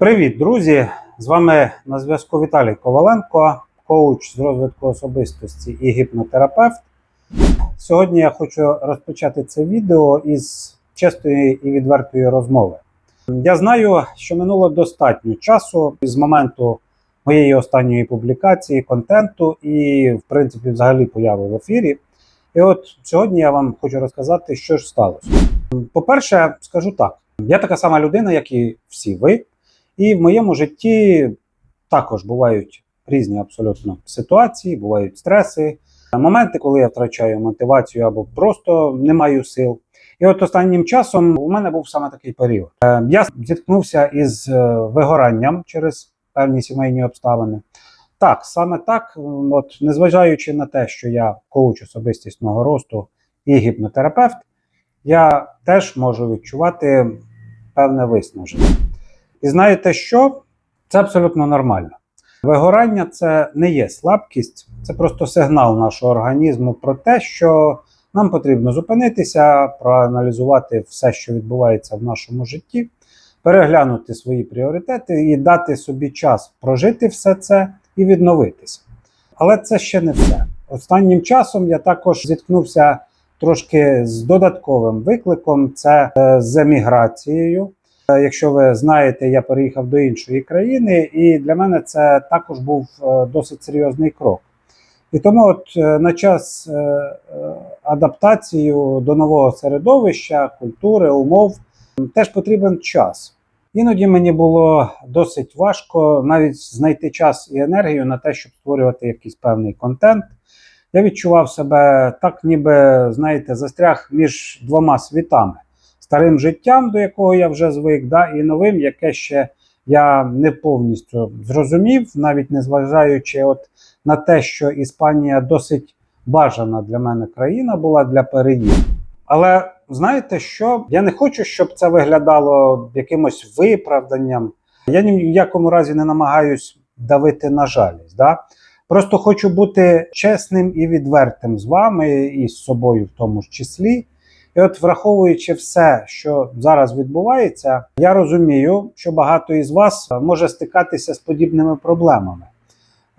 Привіт, друзі! З вами на зв'язку Віталій Коваленко, коуч з розвитку особистості і гіпнотерапевт. Сьогодні я хочу розпочати це відео із чистої і відвертої розмови. Я знаю, що минуло достатньо часу з моменту моєї останньої публікації, контенту і, в принципі, взагалі появи в ефірі. І от сьогодні я вам хочу розказати, що ж сталося. По-перше, скажу так: я така сама людина, як і всі ви. І в моєму житті також бувають різні абсолютно ситуації, бувають стреси, моменти, коли я втрачаю мотивацію або просто не маю сил. І от останнім часом у мене був саме такий період. Е, Я зіткнувся із е, вигоранням через певні сімейні обставини. Так, саме так, от незважаючи на те, що я коуч особистісного росту і гіпнотерапевт, я теж можу відчувати певне виснаження. І знаєте що? Це абсолютно нормально. Вигорання це не є слабкість, це просто сигнал нашого організму про те, що нам потрібно зупинитися, проаналізувати все, що відбувається в нашому житті, переглянути свої пріоритети і дати собі час прожити все це і відновитися. Але це ще не все. Останнім часом я також зіткнувся трошки з додатковим викликом: це е, з еміграцією. Е, Якщо ви знаєте, я переїхав до іншої країни, і для мене це також був е, досить серйозний крок. І тому, от е, на час адаптації до нового середовища, культури, умов теж потрібен час. Іноді мені було досить важко навіть знайти час і енергію на те, щоб створювати якийсь певний контент. Я відчував себе так, ніби, знаєте, застряг між двома світами старим життям, до якого я вже звик, да, і новим, яке ще я не повністю зрозумів, навіть незважаючи от на те, що Іспанія досить бажана для мене країна була для переїзду. Але знаєте що? Я не хочу, щоб це виглядало якимось виправданням. Я ні в якому разі не намагаюсь давити на жалість. Да? Просто хочу бути чесним і відвертим з вами і з собою в тому ж числі. І от, враховуючи все, що зараз відбувається, я розумію, що багато із вас може стикатися з подібними проблемами,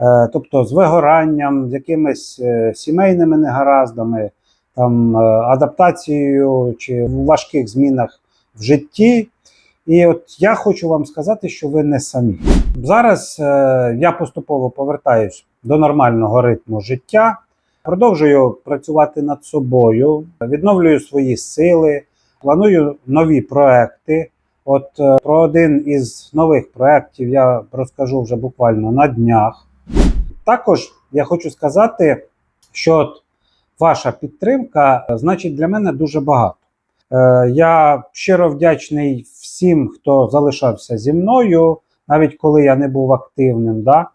Е, тобто з вигоранням, з якимись е, сімейними негараздами, там, е, адаптацією чи в важких змінах в житті. І от я хочу вам сказати, що ви не самі. Зараз е, я поступово повертаюсь до нормального ритму життя. Продовжую працювати над собою, відновлюю свої сили, планую нові проекти. От е, про один із нових проєктів я розкажу вже буквально на днях. Також я хочу сказати, що от ваша підтримка е, значить для мене дуже багато. Е, Я щиро вдячний всім, хто залишався зі мною, навіть коли я не був активним. Да?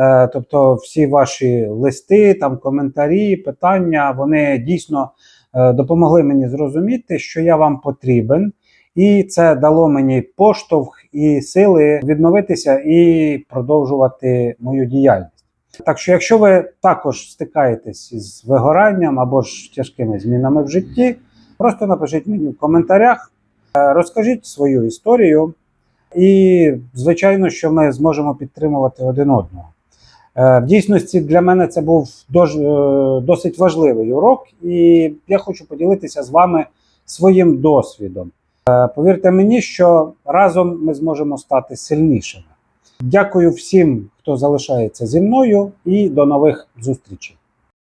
Е, Тобто, всі ваші листи, там коментарі, питання, вони дійсно е, допомогли мені зрозуміти, що я вам потрібен, і це дало мені поштовх і сили відновитися і продовжувати мою діяльність. Так що, якщо ви також стикаєтесь із вигоранням або ж тяжкими змінами в житті, просто напишіть мені в коментарях, е, розкажіть свою історію, і звичайно, що ми зможемо підтримувати один одного. Е, В дійсності для мене це був е, досить важливий урок, і я хочу поділитися з вами своїм досвідом. Е, Повірте мені, що разом ми зможемо стати сильнішими. Дякую всім, хто залишається зі мною, і до нових зустрічей.